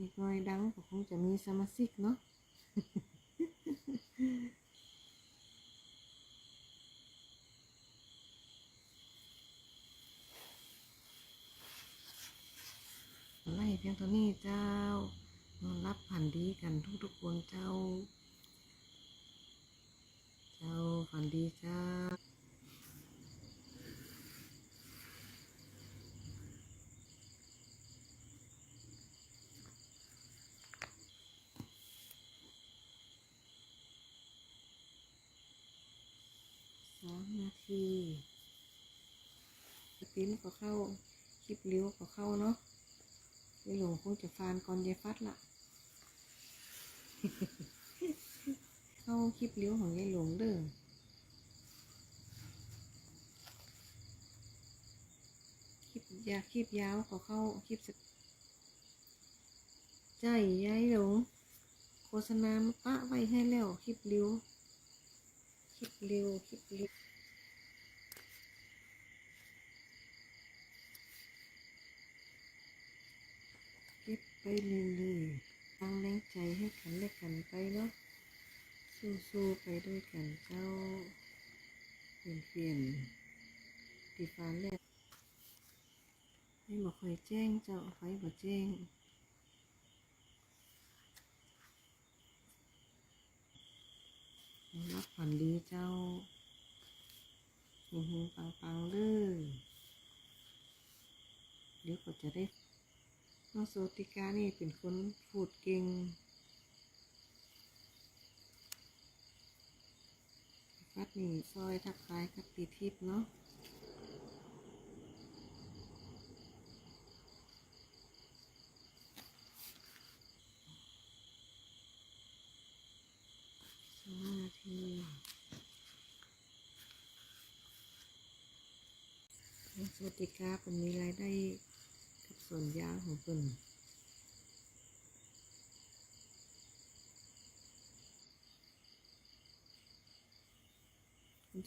อีกหน่อยดังก็คงจะมีสมาชิกเนาะไล่เพียงเท่านี้เจ้านอนรับฝันดีกันทุกๆคนเจ้า เจ้าฝันดีเจ้า สามนาทีสปินก็เข้าคลิปเลี้ยวก็เข้าเนาะยายหลงคงจะฟานก่อนยายฟัดละเข้าคลิปเลี้ยวของยายหลงเด้อคลิปยาคลิปยาวก็เข้าคลิปสใจยายหลงโฆษณามาปะไว้ให้แล้วคลิปเลี้ยวคลิปเร็วคลิปเร็ว เก็บ ไปเรื่อยๆตั้งแรงใจให้กันและกันไปเนาะ สู้ๆไปด้วยกันเจ้าเปลี่ยนเปลี่ยนตีฟ้าแรกให้บอกคอยแจ้งเจ้าไฟบอกแจ้งรับฝันดีเจ้าหิงๆปังๆเลยเดี๋ยวก็จะได้ น้องโสติกานี่เป็นคนพูดเก่งฟัดนี่ซอยทักทายกับปีทิพย์เนาะสองนาทีน้องโสติกาเป็นมีรายได้ ส่วนยางของเพิ่น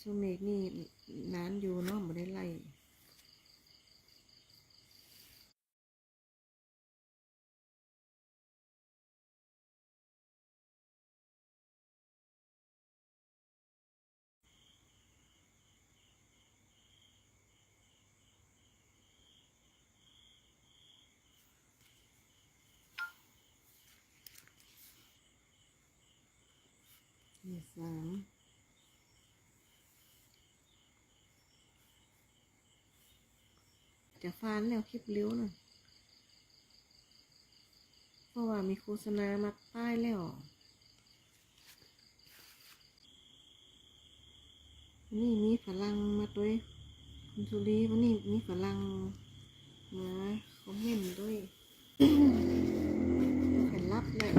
ช่วงนี้นี่นานอยู่เนาะไม่ได้ไล่ นี่สามจะฟานแล้วคลิปเลี้ยวน่ะเพราะว่ามีโฆษณามาป้ายแล้ว นี่มีฝรั่งมาด้วยคุณสุรีวันนี้มีฝรั่งมาคอมเมนต์ด้วยแผ่นรับเลย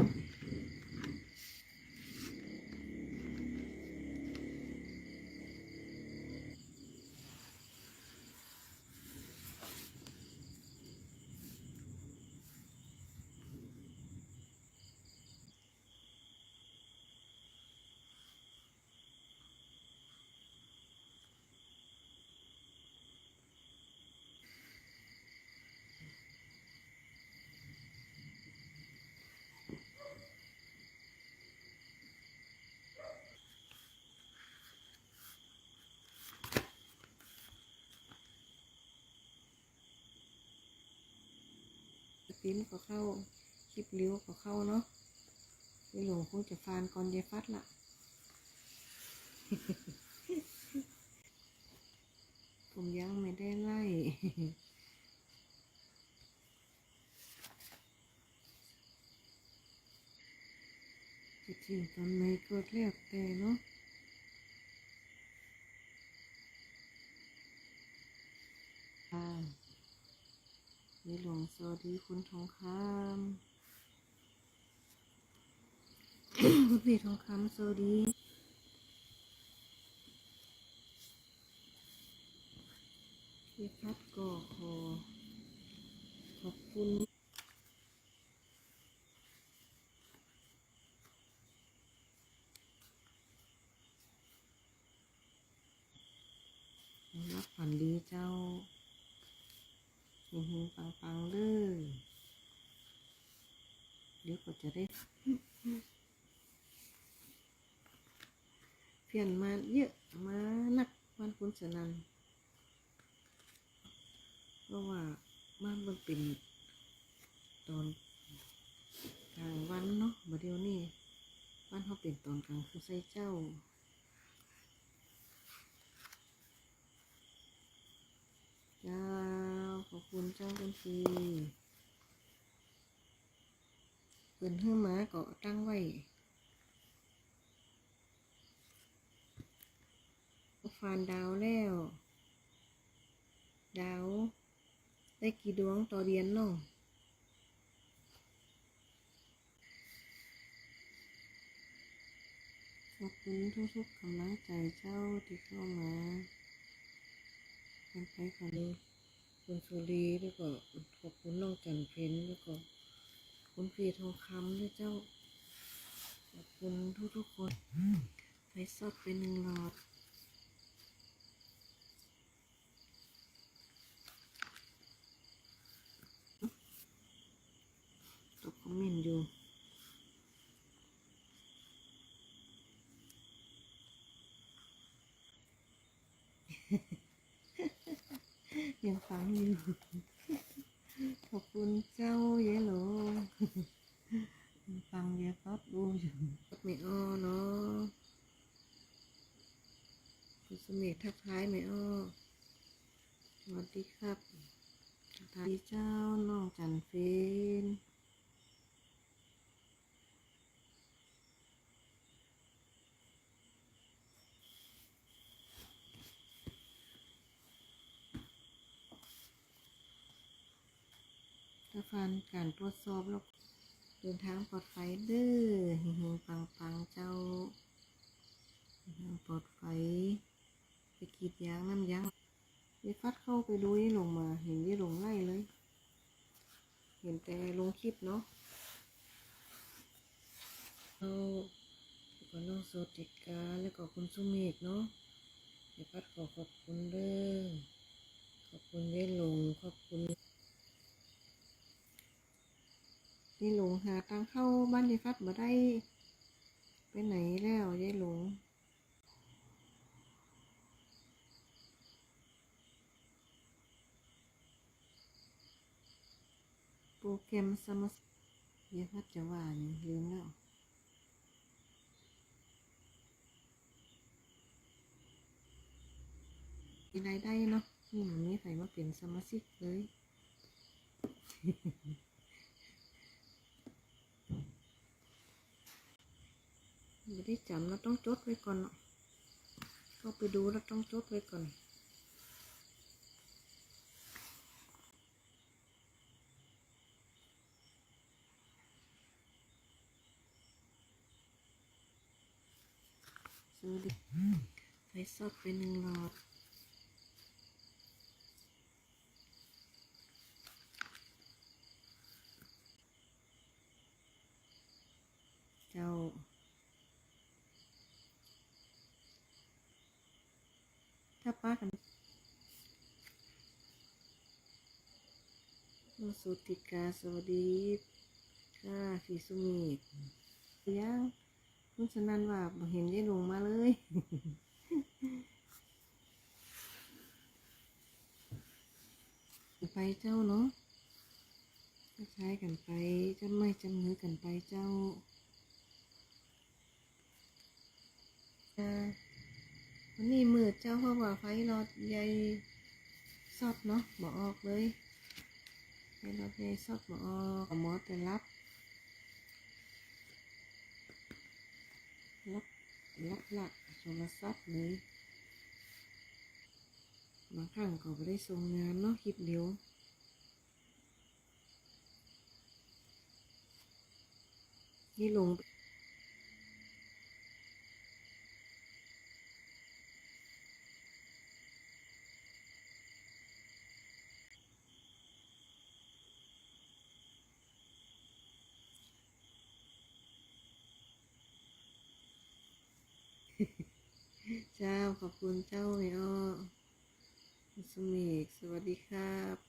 สปินก็เข้า คลิปเลี้วก็เข้าเนาะยายหลงคงจะฟานก่อนยายฟัดละผมยังไม่ได้ไล่จะจริงตอนไหนก็เรียกแต่เนาะอ่า ในหล วงสวัสดีคุณทองคำคุณพี่ทองคำสวัสดีพี่พัดก็ขอขอบคุณรับฝันดีเจ้า หิงๆปังๆเลย จะได้เพียนมาเยอะมานักบ้านคุณสนันเพราะว่าบ้านมันเป็นตอนกลางวันเนาะมาเดียวนี่บ้านเขาเป็นตอนกลางคือใส่เจ้าเจ้าขอบคุณเจ้าคุณทีเปินหื้อมาก็ตั้งไว้ฟานดาวแล้ว ดาว ได้กี่ดวงต่อเดือนน้องขอบคุณทุกๆกำลังใจเจ้าที่เข้ามาเป็นไปก่อนเลยคุณสุรีแล้วก็ขอบคุณน้องจันเพนแล้วก็ คุณพีทองคำด้วยเจ้า ขอบคุณทุกๆคนไฟสดไปหนึ่งหลอด ตกคอมเมนต์อยู่ยังฟังอยู่ คุณเจ้าเยโลยฟังเยอะครับดูอยู่ไม่อ้อเนาะคุณสมิททักทายไม่อ้อสวัสดีครับทักทายเจ้าน้องจันเฟน ถ้านการตรวจสอบแล้วเดินทางปลอดภัยเด้อเฮงๆปังๆเจ้าเฮงปลอดภัยไปกีดยางน้ำยางยายฟัดเข้าไปดูยี่หลงมา เห็นยี่หลงไล่เลย เห็นแต่ลงคลิปเนาะเอาแล้วก็น้องโซติกาแล้วก็คุณสุเมฆเนาะยายฟัดขอขอบคุณเด้อขอบคุณยายหลงขอบคุณ ยายหลงหาทางเข้าบ้านยายฟัดมาได้ ไปไหนแล้วยายหลงโปรแกรมสมัสยายฟัดจะว่านี่ลืมแล้วมีรายได้เนาะนี่มันมีใครมาเป็นสมาชิกเลย ไม่ได้จำเราต้องจดไว้ก่อนเนาะเข้าไปดูเราต้องจดไว้ก่อนซื้อดิไฟสดไปหนึ่งหลอด เจ้า ถ้า ป้ากันน้องสุติกาสวัสดีค่ะฟีสุมีดยังคุณสนันว่าเห็นได้ลงมาเลยไปเจ้าเนาะคล้ายกันไปจำไม่จำมือกันไปเจ้าอ่า วันนี้มืด เจ้าเพราะว่าไฟรอดใหญ่สอดเนาะหมอออกเลยไฟรอดใหญ่สอดหมอออกหมอแต่รับรับรับหลักโทรศัพท์เลยบางครั้งก็ไม่ได้ส่งงานเนาะคลิปเดียวนี่ลง เจ้าขอบคุณเจ้าไมอ้อคุณสมิกสวัสดีครับ